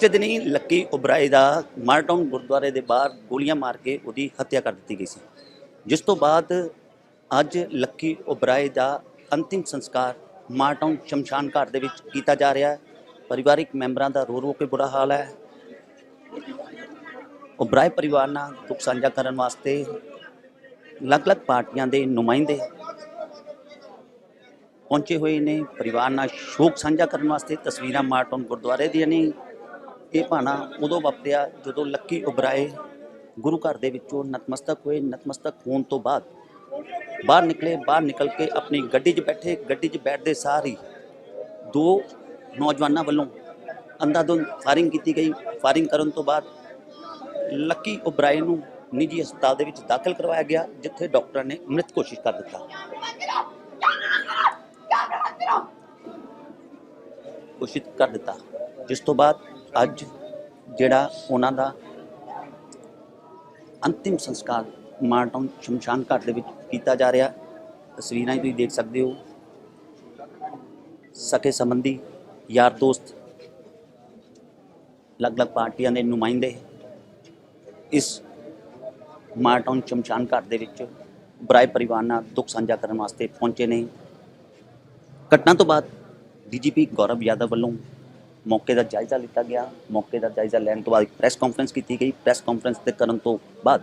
ਪਿਛਲੇ ਦਿਨੀ ਲੱਕੀ ਉਬਰਾਏ ਦਾ ਮਾਰਟਾਊਨ ਗੁਰਦੁਆਰੇ ਦੇ ਬਾਹਰ ਗੋਲੀਆਂ ਮਾਰ ਕੇ ਉਹਦੀ ਹੱਤਿਆ ਕਰ ਦਿੱਤੀ ਗਈ ਸੀ। ਜਿਸ ਤੋਂ ਬਾਅਦ ਅੱਜ ਲੱਕੀ ਉਬਰਾਏ ਦਾ ਅੰਤਿਮ ਸੰਸਕਾਰ ਮਾਰਟਾਊਨ ਸ਼ਮਸ਼ਾਨ ਘਾਟ ਦੇ ਵਿੱਚ ਕੀਤਾ ਜਾ ਰਿਹਾ ਹੈ। ਪਰਿਵਾਰਿਕ ਮੈਂਬਰਾਂ ਦਾ ਰੋ ਰੋ ਕੇ ਬੁਰਾ ਹਾਲ ਹੈ। ਉਬਰਾਏ ਪਰਿਵਾਰ ਨਾਲ ਦੁੱਖ ਸਾਂਝਾ ਕਰਨ ਵਾਸਤੇ ਅਲੱਗ-ਅਲੱਗ ਪਾਰਟੀਆਂ ਦੇ ਨੁਮਾਇੰਦੇ ਪਹੁੰਚੇ ਹੋਏ ਨੇ। ਪਰਿਵਾਰ ਨਾਲ ਸ਼ੋਕ ਸਾਂਝਾ ਕਰਨ ਵਾਸਤੇ ਤਸਵੀਰਾਂ ਮਾਰਟਨ ਗੁਰਦੁਆਰੇ ਦੀਆਂ ਨੇ। ਇਹ ਭਾਣਾ ਉਦੋਂ ਵਾਪਰਿਆ ਜਦੋਂ ਲੱਕੀ ਉਬਰਾਏ ਗੁਰੂ ਘਰ ਦੇ ਵਿੱਚੋਂ ਨਤਮਸਤਕ ਹੋਏ। ਨਤਮਸਤਕ ਹੋਣ ਤੋਂ ਬਾਅਦ ਬਾਹਰ ਨਿਕਲੇ। ਬਾਹਰ ਨਿਕਲ ਕੇ ਆਪਣੀ ਗੱਡੀ 'ਚ ਬੈਠੇ। ਗੱਡੀ 'ਚ ਬੈਠਦੇ ਸਾਰ ਹੀ ਦੋ ਨੌਜਵਾਨਾਂ ਵੱਲੋਂ ਅੰਧਾਧੁੰਦ ਫਾਇਰਿੰਗ ਕੀਤੀ ਗਈ। ਫਾਇਰਿੰਗ ਕਰਨ ਤੋਂ ਬਾਅਦ ਲੱਕੀ ਉਬਰਾਏ ਨੂੰ ਨਿੱਜੀ ਹਸਪਤਾਲ ਦੇ ਵਿੱਚ ਦਾਖਲ ਕਰਵਾਇਆ ਗਿਆ, ਜਿੱਥੇ ਡਾਕਟਰਾਂ ਨੇ ਮ੍ਰਿਤ ਘੋਸ਼ਿਤ ਕਰ ਦਿੱਤਾ। ਘੋਸ਼ਿਤ ਕਰ ਦਿੱਤਾ। ਜਿਸ ਤੋਂ ਬਾਅਦ ਅੱਜ ਜਿਹੜਾ ਉਹਨਾਂ ਦਾ ਅੰਤਿਮ ਸੰਸਕਾਰ ਮਾਰਟਨ ਸ਼ਮਸ਼ਾਨ ਘਾਟ ਦੇ ਵਿੱਚ ਕੀਤਾ ਜਾ ਰਿਹਾ, ਤਸਵੀਰਾਂ ਤੁਸੀਂ ਦੇਖ ਸਕਦੇ ਹੋ। ਸਕੇ ਸੰਬੰਧੀ ਯਾਰ ਦੋਸਤ, ਅਲੱਗ-ਅਲੱਗ ਪਾਰਟੀਆਂ ਦੇ ਨੁਮਾਇੰਦੇ ਇਸ ਮਾਰਟਾਊਨ ਸ਼ਮਸ਼ਾਨ ਘਾਟ ਦੇ ਵਿੱਚ ਬਰਾਏ ਪਰਿਵਾਰ ਨਾਲ ਦੁੱਖ ਸਾਂਝਾ ਕਰਨ ਵਾਸਤੇ ਪਹੁੰਚੇ ਨੇ। ਘਟਨਾ ਤੋਂ ਬਾਅਦ ਡੀਜੀਪੀ ਗੌਰਵ ਯਾਦਵ ਵੱਲੋਂ ਮੌਕੇ ਦਾ ਜਾਇਜ਼ਾ ਲਿੱਤਾ ਗਿਆ। ਮੌਕੇ ਦਾ ਜਾਇਜ਼ਾ ਲੈਣ ਤੋਂ ਬਾਅਦ ਪ੍ਰੈਸ ਕਾਨਫਰੰਸ ਕੀਤੀ ਗਈ। ਪ੍ਰੈਸ ਕਾਨਫਰੰਸ ਤੇ ਕਰਨ ਤੋਂ ਬਾਅਦ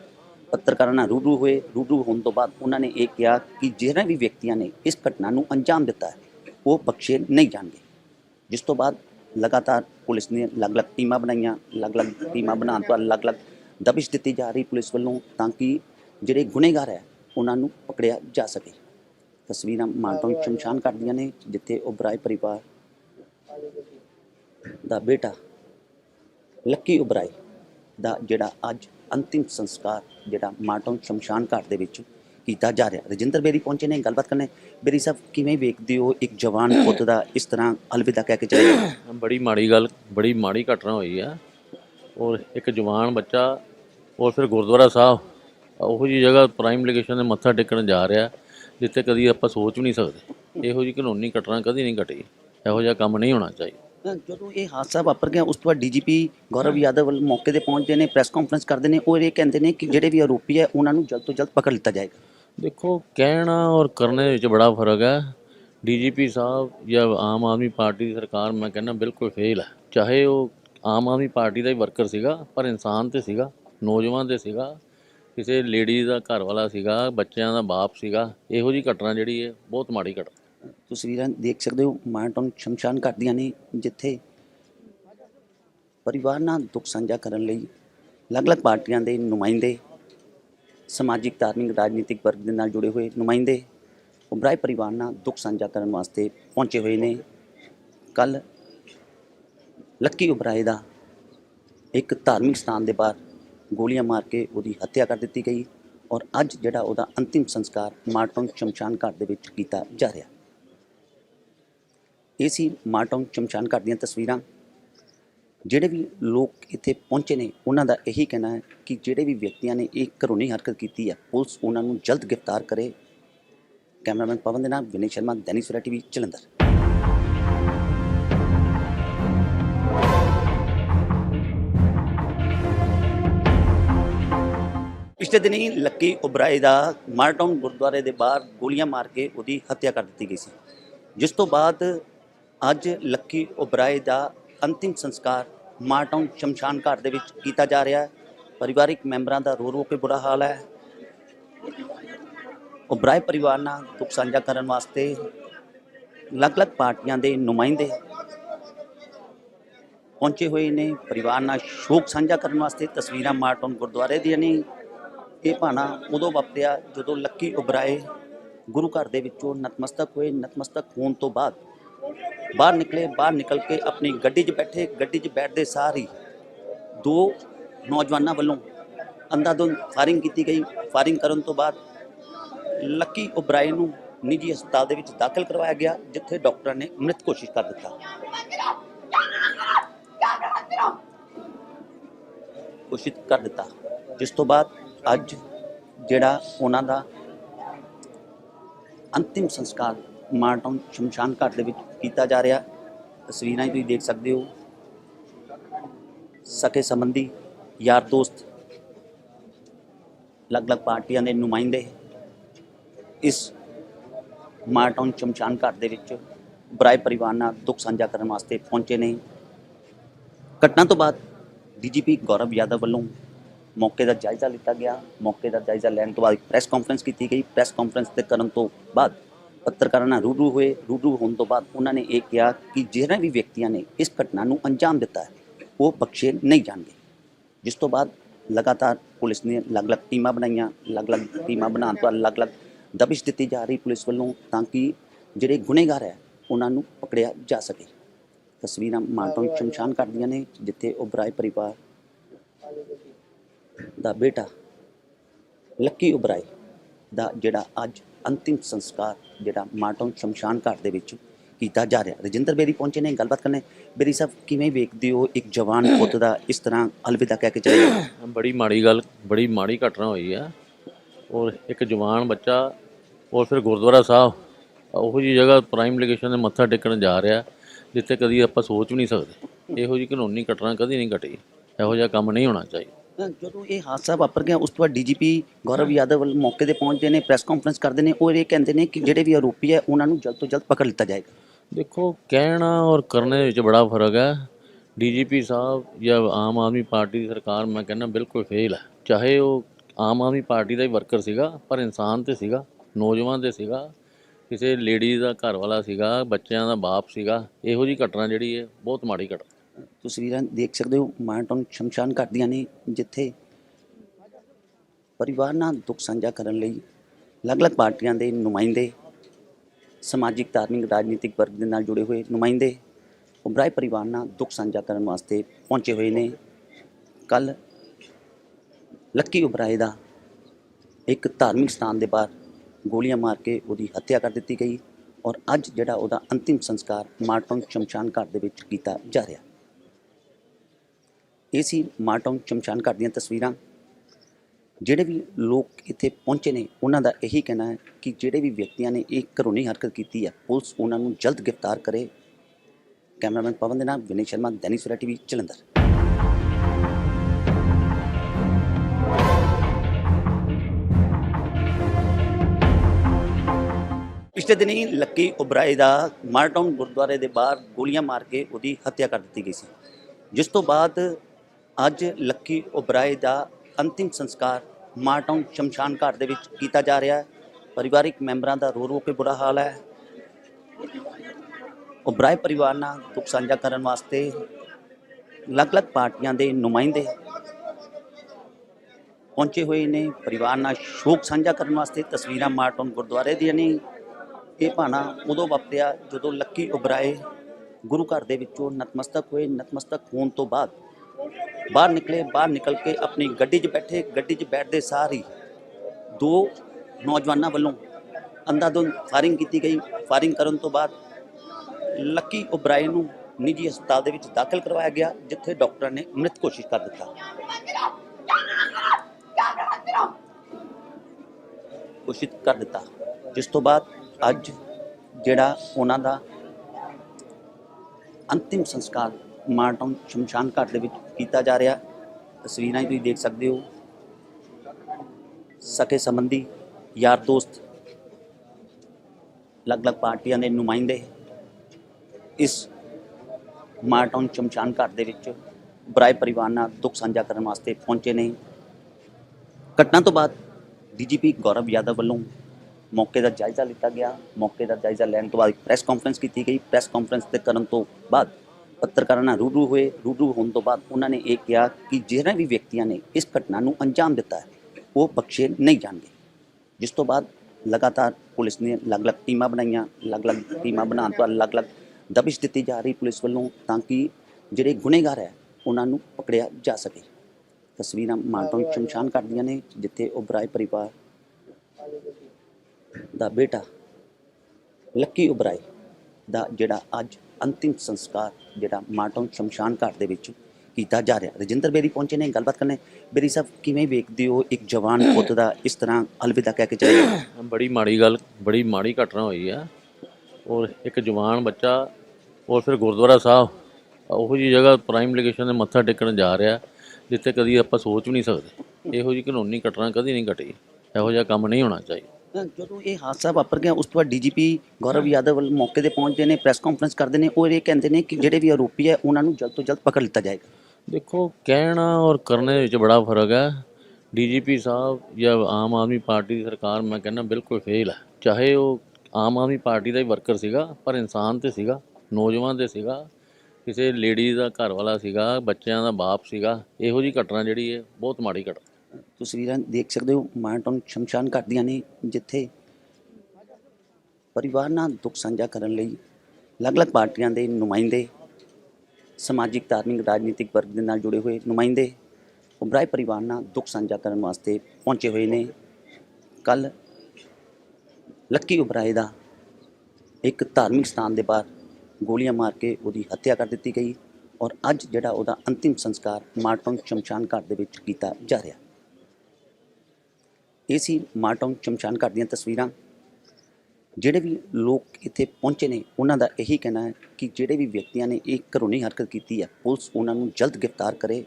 ਪੱਤਰਕਾਰਾਂ ਨਾਲ ਰੂਬਰੂ ਹੋਏ। ਰੂਬਰੂ ਹੋਣ ਤੋਂ ਬਾਅਦ ਉਹਨਾਂ ਨੇ ਇਹ ਕਿਹਾ ਕਿ ਜਿਹੜੇ ਵੀ ਵਿਅਕਤੀਆਂ ਨੇ ਇਸ ਘਟਨਾ ਨੂੰ ਅੰਜਾਮ ਦਿੱਤਾ ਹੈ, ਉਹ ਬਖਸ਼ੇ ਨਹੀਂ ਜਾਣਗੇ। ਜਿਸ ਤੋਂ ਬਾਅਦ ਲਗਾਤਾਰ ਪੁਲਿਸ ਨੇ ਅਲੱਗ-ਅਲੱਗ ਟੀਮਾਂ ਬਣਾਈਆਂ। ਅਲੱਗ-ਅਲੱਗ ਟੀਮਾਂ ਬਣਾਉਣ ਤੋਂ ਬਾਅਦ ਅਲੱਗ-ਅਲੱਗ ਦਬਿਸ਼ ਦਿੱਤੀ ਜਾ ਰਹੀ ਪੁਲਿਸ ਵੱਲੋਂ ਤਾਂ ਕਿ ਜਿਹੜੇ ਗੁਨੇਗਾਰ ਹੈ, ਉਹਨਾਂ ਨੂੰ ਪਕੜਿਆ ਜਾ ਸਕੇ। ਤਸਵੀਰਾਂ ਮਾਨਟੋਂ ਸ਼ਮਸ਼ਾਨ ਕਰਦੀਆਂ ਨੇ, ਜਿੱਥੇ ਉਹ ਬਰਾਏ ਪਰਿਵਾਰ ਦਾ ਬੇਟਾ, ਲੱਕੀ ਉਬਰਾਈ ਦਾ ਜਿਹੜਾ ਅੱਜ ਅੰਤਿਮ ਸੰਸਕਾਰ ਜਿਹੜਾ ਮਾਨਟੋਂ ਸ਼ਮਸ਼ਾਨ ਘਾਟ ਦੇ ਵਿੱਚ ਕੀਤਾ ਜਾ ਰਿਹਾ। ਰਜਿੰਦਰ ਬੇਰੀ ਪਹੁੰਚੇ ਨੇ, ਗੱਲਬਾਤ ਕਰਨੇ। ਬੇਰੀ ਸਾਹਿਬ, ਕਿਵੇਂ ਵੇਖਦੇ ਹੋ ਇੱਕ ਜਵਾਨ ਪੁੱਤ ਦਾ ਇਸ ਤਰ੍ਹਾਂ ਅਲਵਿਦਾ ਕਹਿ ਕੇ ਚਲੇ ਗਿਆ? ਬੜੀ ਮਾੜੀ ਗੱਲ, ਬੜੀ ਮਾੜੀ ਘਟਨਾ ਹੋਈ ਆ। ਔਰ ਇੱਕ ਜਵਾਨ ਬੱਚਾ, ਔਰ ਫਿਰ ਗੁਰਦੁਆਰਾ ਸਾਹਿਬ, ਉਹੋ ਜੀ ਜਗ੍ਹਾ ਪ੍ਰਾਈਮ ਲੋਕੇਸ਼ਨ ਦੇ ਮੱਥਾ ਟੇਕਣ ਜਾ ਰਿਹਾ, ਜਿੱਥੇ ਕਦੀ ਆਪਾਂ ਸੋਚ ਵੀ ਨਹੀਂ ਸਕਦੇ। ਇਹੋ ਜੀ ਕਾਨੂੰਨੀ ਘਟਨਾ ਕਦੀ ਨਹੀਂ ਘਟੀ। ਇਹੋ ਜਿਹਾ ਕੰਮ ਨਹੀਂ ਹੋਣਾ ਚਾਹੀਦਾ। ਜਦੋਂ ਇਹ ਹਾਦਸਾ ਵਾਪਰ ਗਿਆ ਉਸ ਤੋਂ ਬਾਅਦ ਡੀਜੀਪੀ ਗੌਰਵ ਯਾਦਵ ਵੱਲ ਮੌਕੇ ਤੇ ਪਹੁੰਚਦੇ ਨੇ ਪ੍ਰੈਸ ਕਾਨਫਰੰਸ ਕਰਦੇ ਨੇ ਉਹ ਇਹ ਕਹਿੰਦੇ ਨੇ ਕਿ ਜਿਹੜੇ ਵੀ ਆਰੋਪੀ ਹੈ ਉਹਨਾਂ ਨੂੰ ਜਲਦ ਤੋਂ ਜਲਦ ਪਕੜ ਲਿੱਤਾ ਜਾਏਗਾ। ਦੇਖੋ ਕਹਿਣਾ ਔਰ ਕਰਨੇ ਵਿੱਚ ਬੜਾ ਫ਼ਰਕ ਹੈ। ਡੀਜੀਪੀ ਸਾਹਿਬ ਜਾਂ ਆਮ ਆਦਮੀ ਪਾਰਟੀ ਦੀ ਸਰਕਾਰ ਮੈਂ ਕਹਿੰਦਾ ਬਿਲਕੁਲ ਫੇਲ ਹੈ। ਚਾਹੇ ਉਹ ਆਮ ਆਦਮੀ ਪਾਰਟੀ ਦਾ ਹੀ ਵਰਕਰ ਸੀਗਾ ਪਰ ਇਨਸਾਨ ਤੇ ਸੀਗਾ ਨੌਜਵਾਨ ਤੇ ਸੀਗਾ ਕਿਸੇ ਲੇਡੀ ਦਾ ਘਰ ਵਾਲਾ ਸੀਗਾ ਬੱਚਿਆਂ ਦਾ ਬਾਪ ਸੀਗਾ ਇਹੋ ਜੀ ਘਟਨਾ ਜਿਹੜੀ ਹੈ ਬਹੁਤ ਮਾੜੀ ਘਟਨਾ। ਤਸਵੀਰਾਂ ਦੇਖ ਸਕਦੇ ਹੋ ਮਾਰਟਨ ਸ਼ਮਸ਼ਾਨ ਘਾਟ ਦੀਆਂ ਨੇ, ਜਿੱਥੇ ਪਰਿਵਾਰ ਨਾਲ ਦੁੱਖ ਸਾਂਝਾ ਕਰਨ ਲਈ ਅਲੱਗ-ਅਲੱਗ ਪਾਰਟੀਆਂ ਦੇ ਨੁਮਾਇੰਦੇ, ਸਮਾਜਿਕ, ਧਾਰਮਿਕ, ਰਾਜਨੀਤਿਕ ਵਰਗ ਦੇ ਨਾਲ ਜੁੜੇ ਹੋਏ ਨੁਮਾਇੰਦੇ ਉਬਰਾਏ ਪਰਿਵਾਰ ਨਾਲ ਦੁੱਖ ਸਾਂਝਾ ਕਰਨ ਵਾਸਤੇ ਪਹੁੰਚੇ ਹੋਏ ਨੇ। ਕੱਲ ਲੱਕੀ ਉਬਰਾਏ ਦਾ ਇੱਕ ਧਾਰਮਿਕ ਸਥਾਨ ਦੇ ਬਾਹਰ ਗੋਲੀਆਂ ਮਾਰ ਕੇ ਉਹਦੀ ਹੱਤਿਆ ਕਰ ਦਿੱਤੀ ਗਈ ਔਰ ਅੱਜ ਜਿਹੜਾ ਉਹਦਾ ਅੰਤਿਮ ਸੰਸਕਾਰ ਮਾਰਟਨ ਸ਼ਮਸ਼ਾਨ ਘਾਟ ਦੇ ਵਿੱਚ ਕੀਤਾ ਜਾ ਰਿਹਾ। ਇਹ ਸੀ ਮਾਰਟਨ ਸ਼ਮਸ਼ਾਨ ਘਾਟ ਦੀਆਂ ਤਸਵੀਰਾਂ, ਜਿਹੜੇ ਵੀ ਲੋਕ ਇੱਥੇ ਪਹੁੰਚੇ ਨੇ, ਉਹਨਾਂ ਦਾ ਇਹੀ ਕਹਿਣਾ ਹੈ ਕਿ ਜਿਹੜੇ ਵੀ ਵਿਅਕਤੀਆਂ ਨੇ ਇਹ ਘਰੋਣੀ ਹਰਕਤ ਕੀਤੀ ਹੈ, ਪੁਲਿਸ ਉਹਨਾਂ ਨੂੰ ਜਲਦ ਗ੍ਰਿਫਤਾਰ ਕਰੇ। ਕੈਮਰਾਮੈਨ ਪਵਨ ਦੇ ਨਾਲ ਵਿਨੇ ਸ਼ਰਮਾ, ਦੈਨਿਕ ਸਵੇਰਾ ਟੀਵੀ, ਜਲੰਧਰ। ਪਿਛਲੇ ਦਿਨੀ ਲੱਕੀ ਉਬਰਾਏ ਦਾ ਮਾਰਟਾਊਨ ਗੁਰਦੁਆਰੇ ਦੇ ਬਾਹਰ ਗੋਲੀਆਂ ਮਾਰ ਕੇ ਉਹਦੀ ਹੱਤਿਆ ਕਰ ਦਿੱਤੀ ਗਈ ਸੀ। ਜਿਸ ਤੋਂ ਬਾਅਦ ਅੱਜ ਲੱਕੀ ਉਬਰਾਏ ਦਾ ਅੰਤਿਮ ਸੰਸਕਾਰ ਮਾਰਟਾਊਨ ਸ਼ਮਸ਼ਾਨ ਘਾਟ ਦੇ ਵਿੱਚ ਕੀਤਾ ਜਾ ਰਿਹਾ ਹੈ। ਪਰਿਵਾਰਿਕ ਮੈਂਬਰਾਂ ਦਾ ਰੋ ਰੋ ਕੇ ਬੁਰਾ ਹਾਲ ਹੈ। ਉਬਰਾਏ ਪਰਿਵਾਰ ਨਾਲ ਦੁੱਖ ਸਾਂਝਾ ਕਰਨ ਵਾਸਤੇ ਅਲੱਗ-ਅਲੱਗ ਪਾਰਟੀਆਂ ਦੇ ਨੁਮਾਇੰਦੇ ਪਹੁੰਚੇ ਹੋਏ ਨੇ। ਪਰਿਵਾਰ ਨਾਲ ਸ਼ੋਕ ਸਾਂਝਾ ਕਰਨ ਵਾਸਤੇ ਤਸਵੀਰਾਂ ਮਾਰਟਨ ਗੁਰਦੁਆਰੇ ਦੀਆਂ ਨੇ। ਇਹ ਭਾਣਾ ਉਦੋਂ ਵਾਪਰਿਆ ਜਦੋਂ ਲੱਕੀ ਉਬਰਾਏ ਗੁਰੂ ਘਰ ਦੇ ਵਿੱਚੋਂ ਨਤਮਸਤਕ ਹੋਏ। ਨਤਮਸਤਕ ਹੋਣ ਤੋਂ ਬਾਅਦ ਬਾਹਰ ਨਿਕਲੇ, ਬਾਹਰ ਨਿਕਲ ਕੇ ਆਪਣੀ ਗੱਡੀ 'ਚ ਬੈਠੇ, ਗੱਡੀ 'ਚ ਬੈਠਦੇ ਸਾਰ ਹੀ ਦੋ ਨੌਜਵਾਨਾਂ ਵੱਲੋਂ ਅੰਧਾਧੁੰਦ ਫਾਇਰਿੰਗ ਕੀਤੀ ਗਈ। ਫਾਇਰਿੰਗ ਕਰਨ ਤੋਂ ਬਾਅਦ ਲੱਕੀ ਉਬਰਾਏ ਨੂੰ ਨਿੱਜੀ ਹਸਪਤਾਲ ਦੇ ਵਿੱਚ ਦਾਖਲ ਕਰਵਾਇਆ ਗਿਆ, ਜਿੱਥੇ ਡਾਕਟਰਾਂ ਨੇ ਮ੍ਰਿਤ ਘੋਸ਼ਿਤ ਕਰ ਦਿੱਤਾ। ਘੋਸ਼ਿਤ ਕਰ ਦਿੱਤਾ, ਜਿਸ ਤੋਂ ਬਾਅਦ ਅੱਜ ਜਿਹੜਾ ਉਹਨਾਂ ਦਾ ਅੰਤਿਮ ਸੰਸਕਾਰ ਮਾਰਟਨ ਸ਼ਮਸ਼ਾਨ ਘਾਟ ਦੇ ਵਿੱਚ ਕੀਤਾ ਜਾ ਰਿਹਾ। ਤਸਵੀਰਾਂ 'ਚ ਤੁਸੀਂ ਦੇਖ ਸਕਦੇ ਹੋ। ਸਕੇ ਸੰਬੰਧੀ ਯਾਰ ਦੋਸਤ, ਅਲੱਗ-ਅਲੱਗ ਪਾਰਟੀਆਂ ਦੇ ਨੁਮਾਇੰਦੇ ਇਸ ਮਾਰਟਾਊਨ ਸ਼ਮਸ਼ਾਨ ਘਾਟ ਦੇ ਵਿੱਚ ਬਰਾਏ ਪਰਿਵਾਰ ਨਾਲ ਦੁੱਖ ਸਾਂਝਾ ਕਰਨ ਵਾਸਤੇ ਪਹੁੰਚੇ ਨੇ। ਘਟਨਾ ਤੋਂ ਬਾਅਦ ਡੀਜੀਪੀ ਗੌਰਵ ਯਾਦਵ ਵੱਲੋਂ ਮੌਕੇ ਦਾ ਜਾਇਜ਼ਾ ਲਿੱਤਾ ਗਿਆ। ਮੌਕੇ ਦਾ ਜਾਇਜ਼ਾ ਲੈਣ ਤੋਂ ਬਾਅਦ ਇੱਕ ਪ੍ਰੈਸ ਕਾਨਫਰੰਸ ਕੀਤੀ ਗਈ। ਪ੍ਰੈਸ ਕਾਨਫਰੰਸ ਤੇ ਕਰਨ ਤੋਂ ਬਾਅਦ ਪੱਤਰਕਾਰਾਂ ਨਾਲ ਰੂਬਰੂ ਹੋਏ, ਰੂਬਰੂ ਹੋਣ ਤੋਂ ਬਾਅਦ ਉਹਨਾਂ ਨੇ ਇਹ ਕਿਹਾ ਕਿ ਜਿਹੜੇ ਵੀ ਵਿਅਕਤੀਆਂ ਨੇ ਇਸ ਘਟਨਾ ਨੂੰ ਅੰਜਾਮ ਦਿੱਤਾ ਹੈ, ਉਹ ਬਖਸ਼ੇ ਨਹੀਂ ਜਾਣਗੇ। ਜਿਸ ਤੋਂ ਬਾਅਦ ਲਗਾਤਾਰ ਪੁਲਿਸ ਨੇ ਅਲੱਗ-ਅਲੱਗ ਟੀਮਾਂ ਬਣਾਈਆਂ, ਅਲੱਗ-ਅਲੱਗ ਟੀਮਾਂ ਬਣਾਉਣ ਤੋਂ ਅਲੱਗ-ਅਲੱਗ ਦਬਿਸ਼ ਦਿੱਤੀ ਜਾ ਰਹੀ ਪੁਲਿਸ ਵੱਲੋਂ ਤਾਂ ਕਿ ਜਿਹੜੇ ਗੁਨੇਗਾਰ ਹੈ, ਉਹਨਾਂ ਨੂੰ ਪਕੜਿਆ ਜਾ ਸਕੇ। ਤਸਵੀਰਾਂ ਮਾਲਟਨ ਸ਼ਮਸ਼ਾਨ ਕਰਦੀਆਂ ਨੇ, ਜਿੱਥੇ ਉਬਰਾਏ ਪਰਿਵਾਰ ਦਾ ਬੇਟਾ, ਲੱਕੀ ਉਬਰਾਏ ਦਾ ਜਿਹੜਾ ਅੱਜ ਅੰਤਿਮ ਸੰਸਕਾਰ ਜਿਹੜਾ ਮਾਲਟਨ ਸ਼ਮਸ਼ਾਨ ਘਾਟ ਦੇ ਵਿੱਚ ਕੀਤਾ ਜਾ ਰਿਹਾ। ਰਜਿੰਦਰ ਬੇਰੀ ਪਹੁੰਚੇ ਨੇ, ਗੱਲਬਾਤ ਕਰਨੇ। ਬੇਰੀ ਸਾਹਿਬ, ਕਿਵੇਂ ਵੇਖਦੇ ਹੋ ਇੱਕ ਜਵਾਨ ਪੁੱਤ ਦਾ ਇਸ ਤਰ੍ਹਾਂ ਅਲਵਿਦਾ ਕਹਿ ਕੇ ਚਲੇ ਗਿਆ ਬੜੀ ਮਾੜੀ ਗੱਲ, ਬੜੀ ਮਾੜੀ ਘਟਨਾ ਹੋਈ ਆ। ਔਰ ਇੱਕ ਜਵਾਨ ਬੱਚਾ, ਔਰ ਫਿਰ ਗੁਰਦੁਆਰਾ ਸਾਹਿਬ, ਉਹੋ ਜੀ ਜਗ੍ਹਾ ਪ੍ਰਾਈਮ ਲੋਕੇਸ਼ਨ ਤੇ ਮੱਥਾ ਟੇਕਣ ਜਾ ਰਿਹਾ, ਜਿੱਥੇ ਕਦੀ ਆਪਾਂ ਸੋਚ ਵੀ ਨਹੀਂ ਸਕਦੇ। ਇਹੋ ਜੀ ਕਾਨੂੰਨੀ ਘਟਨਾ ਕਦੀ ਨਹੀਂ ਘਟੀ। ਇਹੋ ਜਿਹਾ ਕੰਮ ਨਹੀਂ ਹੋਣਾ ਚਾਹੀਦਾ। ਜਦੋਂ ਇਹ ਹਾਦਸਾ ਵਾਪਰ ਗਿਆ, ਉਸ ਤੋਂ ਬਾਅਦ ਡੀਜੀਪੀ ਗੌਰਵ ਯਾਦਵ ਵੱਲ ਮੌਕੇ ਤੇ ਪਹੁੰਚਦੇ ਨੇ ਪ੍ਰੈਸ ਕਾਨਫਰੰਸ ਕਰਦੇ ਨੇ, ਉਹ ਇਹ ਕਹਿੰਦੇ ਨੇ ਕਿ ਜਿਹੜੇ ਵੀ ਆਰੋਪੀ ਹੈ, ਉਹਨਾਂ ਨੂੰ ਜਲਦ ਤੋਂ ਜਲਦ ਪਕੜ ਲਿੱਤਾ ਜਾਏਗਾ। ਦੇਖੋ, ਕਹਿਣਾ ਔਰ ਕਰਨੇ ਵਿੱਚ ਬੜਾ ਫ਼ਰਕ ਹੈ। ਡੀਜੀਪੀ ਸਾਹਿਬ ਜਾਂ ਆਮ ਆਦਮੀ ਪਾਰਟੀ ਦੀ ਸਰਕਾਰ, ਮੈਂ ਕਹਿੰਦਾ ਬਿਲਕੁਲ ਫੇਲ ਹੈ। ਚਾਹੇ ਉਹ ਆਮ ਆਦਮੀ ਪਾਰਟੀ ਦਾ ਹੀ ਵਰਕਰ ਸੀਗਾ, ਪਰ ਇਨਸਾਨ ਤੇ ਸੀਗਾ, ਨੌਜਵਾਨ ਤੇ ਸੀਗਾ, ਕਿਸੇ ਲੇਡੀ ਦਾ ਘਰ ਵਾਲਾ ਸੀਗਾ, ਬੱਚਿਆਂ ਦਾ ਬਾਪ ਸੀਗਾ, ਇਹੋ ਜੀ ਘਟਨਾ ਜਿਹੜੀ ਹੈ, ਬਹੁਤ ਮਾੜੀ ਘਟਨਾ। ਤਸਵੀਰਾਂ ਦੇਖ ਸਕਦੇ ਹੋ ਮਾਰਟਨ ਸ਼ਮਸ਼ਾਨ ਘਾਟ ਦੀਆਂ ਨੇ, ਜਿੱਥੇ ਪਰਿਵਾਰ ਨਾਲ ਦੁੱਖ ਸਾਂਝਾ ਕਰਨ ਲਈ ਅਲੱਗ-ਅਲੱਗ ਪਾਰਟੀਆਂ ਦੇ ਨੁਮਾਇੰਦੇ, ਸਮਾਜਿਕ, ਧਾਰਮਿਕ, ਰਾਜਨੀਤਿਕ ਵਰਗ ਦੇ ਨਾਲ ਜੁੜੇ ਹੋਏ ਨੁਮਾਇੰਦੇ ਉਬਰਾਏ ਪਰਿਵਾਰ ਨਾਲ ਦੁੱਖ ਸਾਂਝਾ ਕਰਨ ਵਾਸਤੇ ਪਹੁੰਚੇ ਹੋਏ ਨੇ। ਕੱਲ ਲੱਕੀ ਉਬਰਾਏ ਦਾ ਇੱਕ ਧਾਰਮਿਕ ਸਥਾਨ ਦੇ ਬਾਹਰ ਗੋਲੀਆਂ ਮਾਰ ਕੇ ਉਹਦੀ ਹੱਤਿਆ ਕਰ ਦਿੱਤੀ ਗਈ ਔਰ ਅੱਜ ਜਿਹੜਾ ਉਹਦਾ ਅੰਤਿਮ ਸੰਸਕਾਰ ਮਾਰਟਨ ਸ਼ਮਸ਼ਾਨ ਘਾਟ ਦੇ ਵਿੱਚ ਕੀਤਾ ਜਾ ਰਿਹਾ। ਇਹ ਸੀ ਮਾਰਟਨ ਸ਼ਮਸ਼ਾਨ ਘਾਟ ਦੀਆਂ ਤਸਵੀਰਾਂ, ਜਿਹੜੇ ਵੀ ਲੋਕ ਇੱਥੇ ਪਹੁੰਚੇ ਨੇ, ਉਹਨਾਂ ਦਾ ਇਹੀ ਕਹਿਣਾ ਹੈ ਕਿ ਜਿਹੜੇ ਵੀ ਵਿਅਕਤੀਆਂ ਨੇ ਇਹ ਘਰੋਣੀ ਹਰਕਤ ਕੀਤੀ ਹੈ, ਪੁਲਿਸ ਉਹਨਾਂ ਨੂੰ ਜਲਦ ਗ੍ਰਿਫਤਾਰ ਕਰੇ। ਕੈਮਰਾਮੈਨ ਪਵਨ ਦੇ ਨਾਲ ਵਿਨੇ ਸ਼ਰਮਾ, ਦੈਨਿਕ ਸਵੇਰਾ ਟੀਵੀ, ਜਲੰਧਰ। ਪਿਛਲੇ ਦਿਨੀ ਲੱਕੀ ਉਬਰਾਏ ਦਾ ਮਾਰਟਾਊਨ ਗੁਰਦੁਆਰੇ ਦੇ ਬਾਹਰ ਗੋਲੀਆਂ ਮਾਰ ਕੇ ਉਹਦੀ ਹੱਤਿਆ ਕਰ ਦਿੱਤੀ ਗਈ ਸੀ। ਜਿਸ ਤੋਂ ਬਾਅਦ ਅੱਜ ਲੱਕੀ ਉਬਰਾਏ ਦਾ ਅੰਤਿਮ ਸੰਸਕਾਰ ਮਾਰਟਾਊਨ ਸ਼ਮਸ਼ਾਨ ਘਾਟ ਦੇ ਵਿੱਚ ਕੀਤਾ ਜਾ ਰਿਹਾ ਹੈ। ਪਰਿਵਾਰਿਕ ਮੈਂਬਰਾਂ ਦਾ ਰੋ ਰੋ ਕੇ ਬੁਰਾ ਹਾਲ ਹੈ। ਉਬਰਾਏ ਪਰਿਵਾਰ ਨਾਲ ਦੁੱਖ ਸਾਂਝਾ ਕਰਨ ਵਾਸਤੇ ਅਲੱਗ-ਅਲੱਗ ਪਾਰਟੀਆਂ ਦੇ ਨੁਮਾਇੰਦੇ ਪਹੁੰਚੇ ਹੋਏ ਨੇ। ਪਰਿਵਾਰ ਨਾਲ ਸ਼ੋਕ ਸਾਂਝਾ ਕਰਨ ਵਾਸਤੇ ਤਸਵੀਰਾਂ ਮਾਰਟਾਊਨ ਗੁਰਦੁਆਰੇ ਦੀਆਂ ਨੇ। ਇਹ ਭਾਣਾ ਉਦੋਂ ਵਾਪਰਿਆ ਜਦੋਂ ਲੱਕੀ ਉਬਰਾਏ ਗੁਰੂ ਘਰ ਦੇ ਵਿੱਚੋਂ ਨਤਮਸਤਕ ਹੋਏ। ਨਤਮਸਤਕ ਹੋਣ ਤੋਂ ਬਾਅਦ ਬਾਹਰ ਨਿਕਲੇ, ਬਾਹਰ ਨਿਕਲ ਕੇ ਆਪਣੀ ਗੱਡੀ 'ਚ ਬੈਠੇ, ਗੱਡੀ 'ਚ ਬੈਠਦੇ ਸਾਰ ਹੀ ਦੋ ਨੌਜਵਾਨਾਂ ਵੱਲੋਂ ਅੰਧਾਧੁੰਦ ਫਾਇਰਿੰਗ ਕੀਤੀ ਗਈ। ਫਾਇਰਿੰਗ ਕਰਨ ਤੋਂ ਬਾਅਦ ਲੱਕੀ ਉਬਰਾਏ ਨੂੰ ਨਿੱਜੀ ਹਸਪਤਾਲ ਦੇ ਵਿੱਚ ਦਾਖਲ ਕਰਵਾਇਆ ਗਿਆ, ਜਿੱਥੇ ਡਾਕਟਰਾਂ ਨੇ ਮ੍ਰਿਤ ਘੋਸ਼ਿਤ ਕਰ ਦਿੱਤਾ। ਘੋਸ਼ਿਤ ਕਰ ਦਿੱਤਾ। ਜਿਸ ਤੋਂ ਬਾਅਦ ਅੱਜ ਜਿਹੜਾ ਉਹਨਾਂ ਦਾ ਅੰਤਿਮ ਸੰਸਕਾਰ ਮਾਰਟਨ ਸ਼ਮਸ਼ਾਨ ਘਾਟ ਦੇ ਵਿੱਚ ਕੀਤਾ ਜਾ ਰਿਹਾ। ਤਸਵੀਰਾਂ 'ਚ ਤੁਸੀਂ ਦੇਖ ਸਕਦੇ ਹੋ। ਸਕੇ ਸੰਬੰਧੀ ਯਾਰ ਦੋਸਤ, ਅਲੱਗ-ਅਲੱਗ ਪਾਰਟੀਆਂ ਦੇ ਨੁਮਾਇੰਦੇ ਇਸ ਮਾਰਟਨ ਸ਼ਮਸ਼ਾਨ ਘਾਟ ਦੇ ਵਿੱਚ ਬਰਾਏ ਪਰਿਵਾਰ ਨਾਲ ਦੁੱਖ ਸਾਂਝਾ ਕਰਨ ਵਾਸਤੇ ਪਹੁੰਚੇ ਨੇ। ਘਟਨਾ ਤੋਂ ਬਾਅਦ ਡੀਜੀਪੀ ਗੌਰਵ ਯਾਦਵ ਵੱਲੋਂ ਮੌਕੇ ਦਾ ਜਾਇਜ਼ਾ ਲਿੱਤਾ ਗਿਆ। ਮੌਕੇ ਦਾ ਜਾਇਜ਼ਾ ਲੈਣ ਤੋਂ ਬਾਅਦ ਪ੍ਰੈਸ ਕਾਨਫਰੰਸ ਕੀਤੀ ਗਈ। ਪ੍ਰੈਸ ਕਾਨਫਰੰਸ ਤੇ ਕਰਨ ਤੋਂ ਬਾਅਦ ਪੱਤਰਕਾਰਾਂ ਨਾਲ ਰੂਬਰੂ ਹੋਏ, ਰੂਬਰੂ ਹੋਣ ਤੋਂ ਬਾਅਦ ਉਹਨਾਂ ਨੇ ਇਹ ਕਿਹਾ ਕਿ ਜਿਹੜੇ ਵੀ ਵਿਅਕਤੀਆਂ ਨੇ ਇਸ ਘਟਨਾ ਨੂੰ ਅੰਜਾਮ ਦਿੱਤਾ ਹੈ, ਉਹ ਬਖਸ਼ੇ ਨਹੀਂ ਜਾਣਗੇ। ਜਿਸ ਤੋਂ ਬਾਅਦ ਲਗਾਤਾਰ ਪੁਲਿਸ ਨੇ ਅਲੱਗ-ਅਲੱਗ ਟੀਮਾਂ ਬਣਾਈਆਂ, ਅਲੱਗ-ਅਲੱਗ ਟੀਮਾਂ ਬਣਾਉਣ ਤੋਂ ਅਲੱਗ-ਅਲੱਗ ਦਬਿਸ਼ ਦਿੱਤੀ ਜਾ ਰਹੀ ਪੁਲਿਸ ਵੱਲੋਂ ਤਾਂ ਕਿ ਜਿਹੜੇ ਗੁਨੇਗਾਰ ਹੈ, ਉਹਨਾਂ ਨੂੰ ਪਕੜਿਆ ਜਾ ਸਕੇ। ਤਸਵੀਰਾਂ ਮਾਲਟਨ ਸ਼ਮਸ਼ਾਨ ਕਰਦੀਆਂ ਨੇ, ਜਿੱਥੇ ਉਬਰਾਏ ਪਰਿਵਾਰ ਦਾ ਬੇਟਾ, ਲੱਕੀ ਉਬਰਾਏ ਦਾ ਜਿਹੜਾ ਅੱਜ ਅੰਤਿਮ ਸੰਸਕਾਰ, ਜਿਹੜਾ ਮਾਲਟਨ ਸ਼ਮਸ਼ਾਨ ਘਾਟ ਦੇ ਵਿੱਚ ਕੀਤਾ ਜਾ ਰਿਹਾ। ਰਜਿੰਦਰ ਬੇਰੀ ਪਹੁੰਚੇ ਨੇ, ਗੱਲਬਾਤ ਕਰਨੇ। ਬੇਰੀ ਸਾਹਿਬ, ਕਿਵੇਂ ਵੇਖਦੇ ਹੋ ਇੱਕ ਜਵਾਨ ਪੁੱਤ ਦਾ ਇਸ ਤਰ੍ਹਾਂ ਅਲਵਿਦਾ ਕਹਿ ਕੇ ਚਲੇ ਗਿਆ? ਬੜੀ ਮਾੜੀ ਗੱਲ, ਬੜੀ ਮਾੜੀ ਘਟਨਾ ਹੋਈ ਆ। ਔਰ ਇੱਕ ਜਵਾਨ ਬੱਚਾ, ਔਰ ਫਿਰ ਗੁਰਦੁਆਰਾ ਸਾਹਿਬ, ਉਹੋ ਜੀ ਜਗ੍ਹਾ ਪ੍ਰਾਈਮ ਲੋਕੇਸ਼ਨ ਦੇ ਮੱਥਾ ਟੇਕਣ ਜਾ ਰਿਹਾ, ਜਿੱਥੇ ਕਦੀ ਆਪਾਂ ਸੋਚ ਵੀ ਨਹੀਂ ਸਕਦੇ। ਇਹੋ ਜੀ ਕਾਨੂੰਨੀ ਘਟਨਾ ਕਦੀ ਨਹੀਂ ਘਟੀ। ਇਹੋ ਜਿਹਾ ਕੰਮ ਨਹੀਂ ਹੋਣਾ ਚਾਹੀਦਾ। ਜਦੋਂ ਇਹ ਹਾਦਸਾ ਵਾਪਰ ਗਿਆ, ਉਸ ਤੋਂ ਬਾਅਦ ਡੀਜੀਪੀ ਗੌਰਵ ਯਾਦਵ ਵੱਲ ਮੌਕੇ ਤੇ ਪਹੁੰਚਦੇ ਨੇ ਪ੍ਰੈਸ ਕਾਨਫਰੰਸ ਕਰਦੇ ਨੇ, ਉਹ ਇਹ ਕਹਿੰਦੇ ਨੇ ਕਿ ਜਿਹੜੇ ਵੀ ਆਰੋਪੀ ਹੈ, ਉਹਨਾਂ ਨੂੰ ਜਲਦ ਤੋਂ ਜਲਦ ਪਕੜ ਲਿੱਤਾ ਜਾਏਗਾ। ਦੇਖੋ, ਕਹਿਣਾ ਔਰ ਕਰਨੇ ਵਿੱਚ ਬੜਾ ਫ਼ਰਕ ਹੈ। ਡੀਜੀਪੀ ਸਾਹਿਬ ਜਾਂ ਆਮ ਆਦਮੀ ਪਾਰਟੀ ਦੀ ਸਰਕਾਰ, ਮੈਂ ਕਹਿੰਦਾ ਬਿਲਕੁਲ ਫੇਲ ਹੈ। ਚਾਹੇ ਉਹ ਆਮ ਆਦਮੀ ਪਾਰਟੀ ਦਾ ਹੀ ਵਰਕਰ ਸੀਗਾ, ਪਰ ਇਨਸਾਨ ਤੇ ਸੀਗਾ, ਨੌਜਵਾਨ ਤੇ ਸੀਗਾ, ਕਿਸੇ ਲੇਡੀ ਦਾ ਘਰ ਵਾਲਾ ਸੀਗਾ, ਬੱਚਿਆਂ ਦਾ ਬਾਪ ਸੀਗਾ, ਇਹੋ ਜੀ ਘਟਨਾ ਜਿਹੜੀ ਹੈ, ਬਹੁਤ ਮਾੜੀ ਘਟਨਾ। ਤਸਵੀਰਾਂ ਦੇਖ ਸਕਦੇ ਹੋ ਮਾਰਟਨ ਸ਼ਮਸ਼ਾਨ ਘਾਟ ਦੀਆਂ ਨੇ, ਜਿੱਥੇ ਪਰਿਵਾਰ ਨਾਲ ਦੁੱਖ ਸਾਂਝਾ ਕਰਨ ਲਈ ਅਲੱਗ-ਅਲੱਗ ਪਾਰਟੀਆਂ ਦੇ ਨੁਮਾਇੰਦੇ, ਸਮਾਜਿਕ, ਧਾਰਮਿਕ, ਰਾਜਨੀਤਿਕ ਵਰਗ ਦੇ ਨਾਲ ਜੁੜੇ ਹੋਏ ਨੁਮਾਇੰਦੇ ਉਬਰਾਏ ਪਰਿਵਾਰ ਨਾਲ ਦੁੱਖ ਸਾਂਝਾ ਕਰਨ ਵਾਸਤੇ ਪਹੁੰਚੇ ਹੋਏ ਨੇ। ਕੱਲ ਲੱਕੀ ਉਬਰਾਏ ਦਾ ਇੱਕ ਧਾਰਮਿਕ ਸਥਾਨ ਦੇ ਬਾਹਰ ਗੋਲੀਆਂ ਮਾਰ ਕੇ ਉਹਦੀ ਹੱਤਿਆ ਕਰ ਦਿੱਤੀ ਗਈ ਔਰ ਅੱਜ ਜਿਹੜਾ ਉਹਦਾ ਅੰਤਿਮ ਸੰਸਕਾਰ ਮਾਰਟਨ ਸ਼ਮਸ਼ਾਨ ਘਾਟ ਦੇ ਵਿੱਚ ਕੀਤਾ ਜਾ ਰਿਹਾ। ਇਹ ਸੀ ਮਾਰਟਨ ਸ਼ਮਸ਼ਾਨ ਘਾਟ ਦੀਆਂ ਤਸਵੀਰਾਂ। ਜਿਹੜੇ ਵੀ ਲੋਕ ਇੱਥੇ ਪਹੁੰਚੇ ਨੇ, ਉਹਨਾਂ ਦਾ ਇਹੀ ਕਹਿਣਾ ਹੈ ਕਿ ਜਿਹੜੇ ਵੀ ਵਿਅਕਤੀਆਂ ਨੇ ਇਹ ਘਰੋਣੀ ਹਰਕਤ ਕੀਤੀ ਹੈ, ਪੁਲਿਸ ਉਹਨਾਂ ਨੂੰ ਜਲਦ ਗ੍ਰਿਫਤਾਰ ਕਰੇ।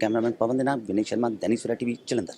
ਕੈਮਰਾਮੈਨ ਪਵਨ ਦੇ ਨਾਲ ਵਿਨੇ ਸ਼ਰਮਾ, ਦੈਨਿਕ ਸਵੇਰਾ ਟੀਵੀ, ਜਲੰਧਰ।